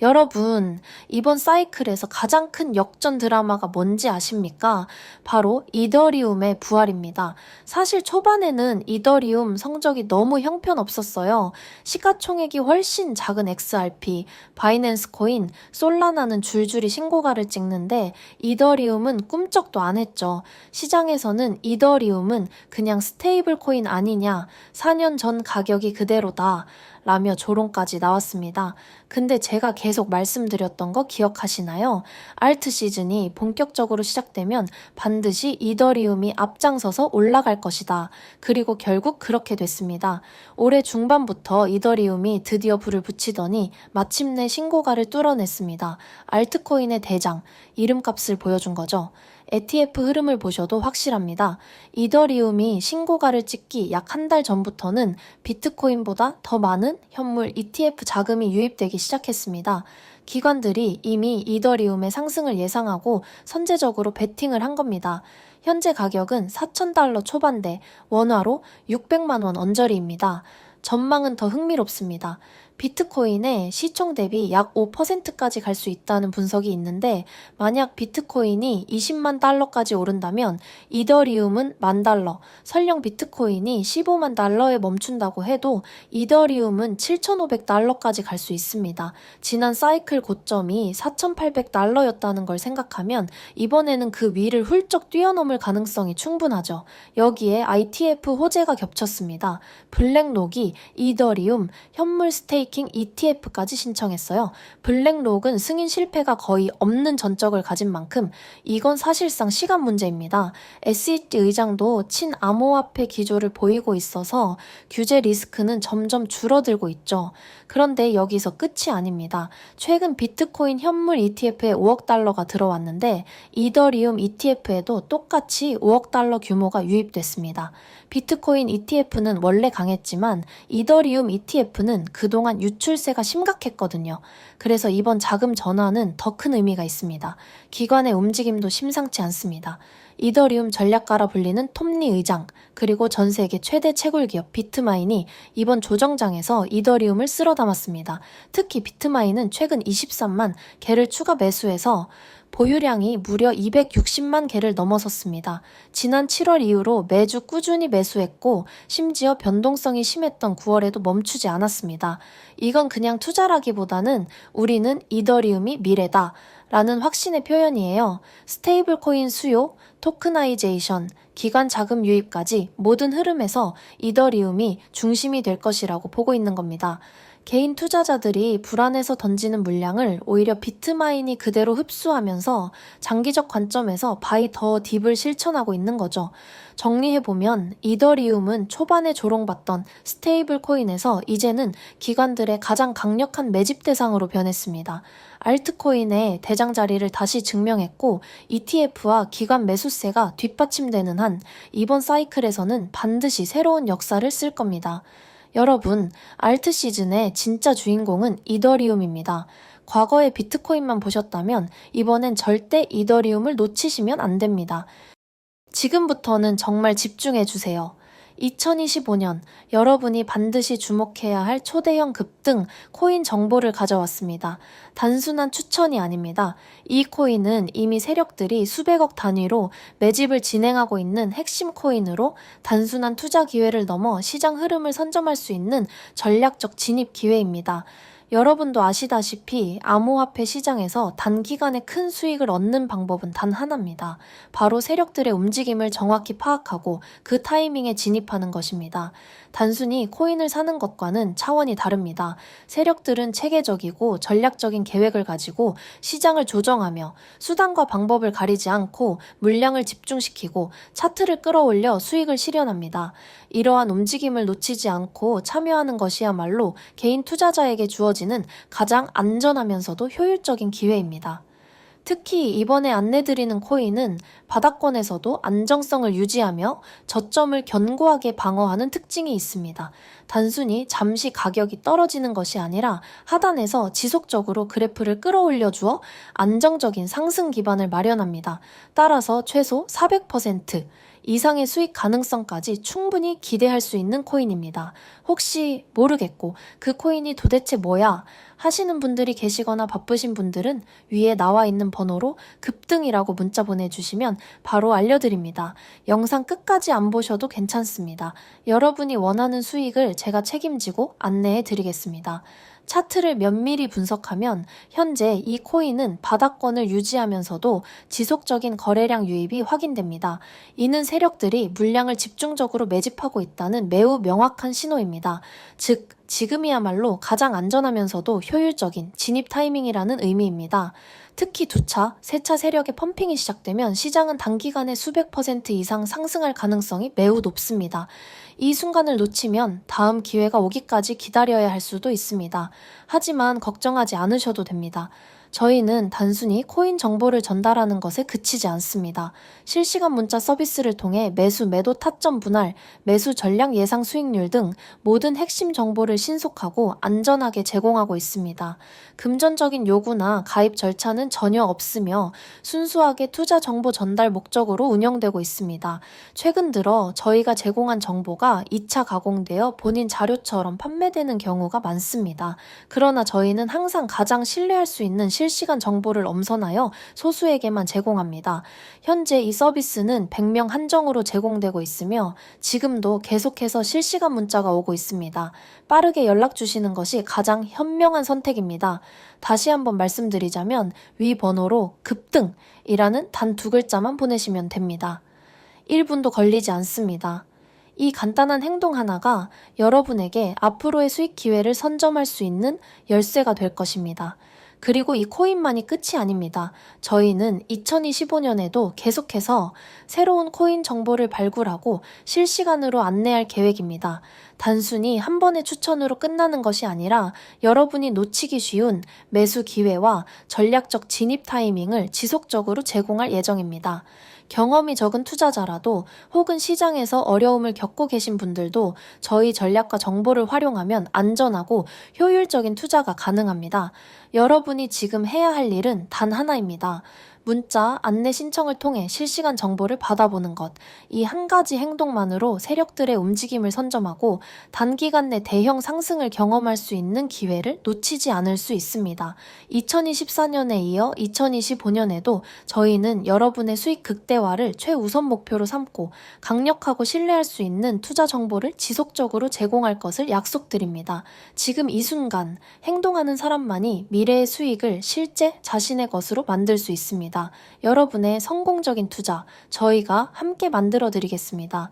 여러분, 이번 사이클에서 가장 큰 역전 드라마가 뭔지 아십니까? 바로 이더리움의 부활입니다. 사실 초반에는 이더리움 성적이 너무 형편없었어요. 시가총액이 훨씬 작은 XRP, 바이낸스 코인, 솔라나는 줄줄이 신고가를 찍는데 이더리움은 꿈쩍도 안 했죠. 시장에서는 이더리움은 그냥 스테이블 코인 아니냐, 4년 전 가격이 그대로다. 라며 조롱까지 나왔습니다. 근데 제가 계속 말씀드렸던 거 기억하시나요? 알트 시즌이 본격적으로 시작되면 반드시 이더리움이 앞장서서 올라갈 것이다. 그리고 결국 그렇게 됐습니다. 올해 중반부터 이더리움이 드디어 불을 붙이더니 마침내 신고가를 뚫어냈습니다. 알트코인의 대장, 이름값을 보여준 거죠. ETF 흐름을 보셔도 확실합니다. 이더리움이 신고가를 찍기 약 한 달 전부터는 비트코인보다 더 많은 현물 ETF 자금이 유입되기 시작했습니다. 기관들이 이미 이더리움의 상승을 예상하고 선제적으로 베팅을 한 겁니다. 현재 가격은 4,000달러 초반대, 원화로 600만 원 언저리입니다. 전망은 더 흥미롭습니다. 비트코인의 시총 대비 약 5%까지 갈 수 있다는 분석이 있는데 만약 비트코인이 20만 달러까지 오른다면 이더리움은 만 달러, 설령 비트코인이 15만 달러에 멈춘다고 해도 이더리움은 7,500달러까지 갈 수 있습니다. 지난 사이클 고점이 4,800달러였다는 걸 생각하면 이번에는 그 위를 훌쩍 뛰어넘을 가능성이 충분하죠. 여기에 ITF 호재가 겹쳤습니다. 블랙록이 이더리움, 현물 스테이 킹 ETF까지 신청했어요. 블랙록은 승인 실패가 거의 없는 전적을 가진 만큼 이건 사실상 시간 문제입니다. SEC 의장도 친암호화폐 기조를 보이고 있어서 규제 리스크는 점점 줄어들고 있죠. 그런데 여기서 끝이 아닙니다. 최근 비트코인 현물 ETF에 5억 달러가 들어왔는데 이더리움 ETF에도 똑같이 5억 달러 규모가 유입됐습니다. 비트코인 ETF는 원래 강했지만 이더리움 ETF는 그동안 유출세가 심각했거든요. 그래서 이번 자금 전환은 더 큰 의미가 있습니다. 기관의 움직임도 심상치 않습니다. 이더리움 전략가라 불리는 톱니 의장, 그리고 전 세계 최대 채굴 기업 비트마인이 이번 조정장에서 이더리움을 쓸어 담았습니다. 특히 비트마인은 최근 23만 개를 추가 매수해서 보유량이 무려 260만 개를 넘어섰습니다. 지난 7월 이후로 매주 꾸준히 매수했고 심지어 변동성이 심했던 9월에도 멈추지 않았습니다. 이건 그냥 투자라기보다는 우리는 이더리움이 미래다. 라는 확신의 표현이에요. 스테이블 코인 수요, 토크나이제이션, 기관 자금 유입까지 모든 흐름에서 이더리움이 중심이 될 것이라고 보고 있는 겁니다. 개인 투자자들이 불안해서 던지는 물량을 오히려 비트마인이 그대로 흡수하면서 장기적 관점에서 바이 더 딥을 실천하고 있는 거죠. 정리해보면 이더리움은 초반에 조롱받던 스테이블 코인에서 이제는 기관들의 가장 강력한 매집 대상으로 변했습니다. 알트코인의 대장 자리를 다시 증명했고 ETF와 기관 매수세가 뒷받침되는 한 이번 사이클에서는 반드시 새로운 역사를 쓸 겁니다. 여러분, 알트 시즌의 진짜 주인공은 이더리움입니다. 과거의 비트코인만 보셨다면 이번엔 절대 이더리움을 놓치시면 안 됩니다. 지금부터는 정말 집중해 주세요. 2025년 여러분이 반드시 주목해야 할 초대형 급등 코인 정보를 가져왔습니다. 단순한 추천이 아닙니다. 이 코인은 이미 세력들이 수백억 단위로 매집을 진행하고 있는 핵심 코인으로 단순한 투자 기회를 넘어 시장 흐름을 선점할 수 있는 전략적 진입 기회입니다. 여러분도 아시다시피 암호화폐 시장에서 단기간에 큰 수익을 얻는 방법은 단 하나입니다. 바로 세력들의 움직임을 정확히 파악하고 그 타이밍에 진입하는 것입니다. 단순히 코인을 사는 것과는 차원이 다릅니다. 세력들은 체계적이고 전략적인 계획을 가지고 시장을 조정하며 수단과 방법을 가리지 않고 물량을 집중시키고 차트를 끌어올려 수익을 실현합니다. 이러한 움직임을 놓치지 않고 참여하는 것이야말로 개인 투자자에게 주어 지는 가장 안전하면서도 효율적인 기회입니다. 특히 이번에 안내드리는 코인은 바닥권에서도 안정성을 유지하며 저점을 견고하게 방어하는 특징이 있습니다. 단순히 잠시 가격이 떨어지는 것이 아니라 하단에서 지속적으로 그래프를 끌어올려 주어 안정적인 상승 기반을 마련합니다. 따라서 최소 400%, 이상의 수익 가능성까지 충분히 기대할 수 있는 코인입니다. 혹시 모르겠고 그 코인이 도대체 뭐야? 하시는 분들이 계시거나 바쁘신 분들은 위에 나와 있는 번호로 급등이라고 문자 보내주시면 바로 알려드립니다. 영상 끝까지 안 보셔도 괜찮습니다. 여러분이 원하는 수익을 제가 책임지고 안내해 드리겠습니다. 차트를 면밀히 분석하면 현재 이 코인은 바닥권을 유지하면서도 지속적인 거래량 유입이 확인됩니다. 이는 세력들이 물량을 집중적으로 매집하고 있다는 매우 명확한 신호입니다. 즉, 지금이야말로 가장 안전하면서도 효율적인 진입 타이밍이라는 의미입니다. 특히 두 차, 세 차 세력의 펌핑이 시작되면 시장은 단기간에 수백 퍼센트 이상 상승할 가능성이 매우 높습니다. 이 순간을 놓치면 다음 기회가 오기까지 기다려야 할 수도 있습니다. 하지만 걱정하지 않으셔도 됩니다. 저희는 단순히 코인 정보를 전달하는 것에 그치지 않습니다. 실시간 문자 서비스를 통해 매수 매도 타점 분할, 매수 전략 예상 수익률 등 모든 핵심 정보를 신속하고 안전하게 제공하고 있습니다. 금전적인 요구나 가입 절차는 전혀 없으며 순수하게 투자 정보 전달 목적으로 운영되고 있습니다. 최근 들어 저희가 제공한 정보가 2차 가공되어 본인 자료처럼 판매되는 경우가 많습니다. 그러나 저희는 항상 가장 신뢰할 수 있는 실시간 정보를 엄선하여 소수에게만 제공합니다. 현재 이 서비스는 100명 한정으로 제공되고 있으며 지금도 계속해서 실시간 문자가 오고 있습니다. 빠르게 연락 주시는 것이 가장 현명한 선택입니다. 다시 한번 말씀드리자면 위 번호로 급등이라는 단 두 글자만 보내시면 됩니다. 1분도 걸리지 않습니다. 이 간단한 행동 하나가 여러분에게 앞으로의 수익 기회를 선점할 수 있는 열쇠가 될 것입니다. 그리고 이 코인만이 끝이 아닙니다. 저희는 2025년에도 계속해서 새로운 코인 정보를 발굴하고 실시간으로 안내할 계획입니다. 단순히 한 번의 추천으로 끝나는 것이 아니라 여러분이 놓치기 쉬운 매수 기회와 전략적 진입 타이밍을 지속적으로 제공할 예정입니다. 경험이 적은 투자자라도 혹은 시장에서 어려움을 겪고 계신 분들도 저희 전략과 정보를 활용하면 안전하고 효율적인 투자가 가능합니다. 여러분이 지금 해야 할 일은 단 하나입니다. 문자, 안내 신청을 통해 실시간 정보를 받아보는 것. 이 한 가지 행동만으로 세력들의 움직임을 선점하고 단기간 내 대형 상승을 경험할 수 있는 기회를 놓치지 않을 수 있습니다. 2024년에 이어 2025년에도 저희는 여러분의 수익 극대화를 최우선 목표로 삼고 강력하고 신뢰할 수 있는 투자 정보를 지속적으로 제공할 것을 약속드립니다. 지금 이 순간 행동하는 사람만이 미래의 수익을 실제 자신의 것으로 만들 수 여러분의 성공적인 투자, 저희가 함께 만들어 드리겠습니다.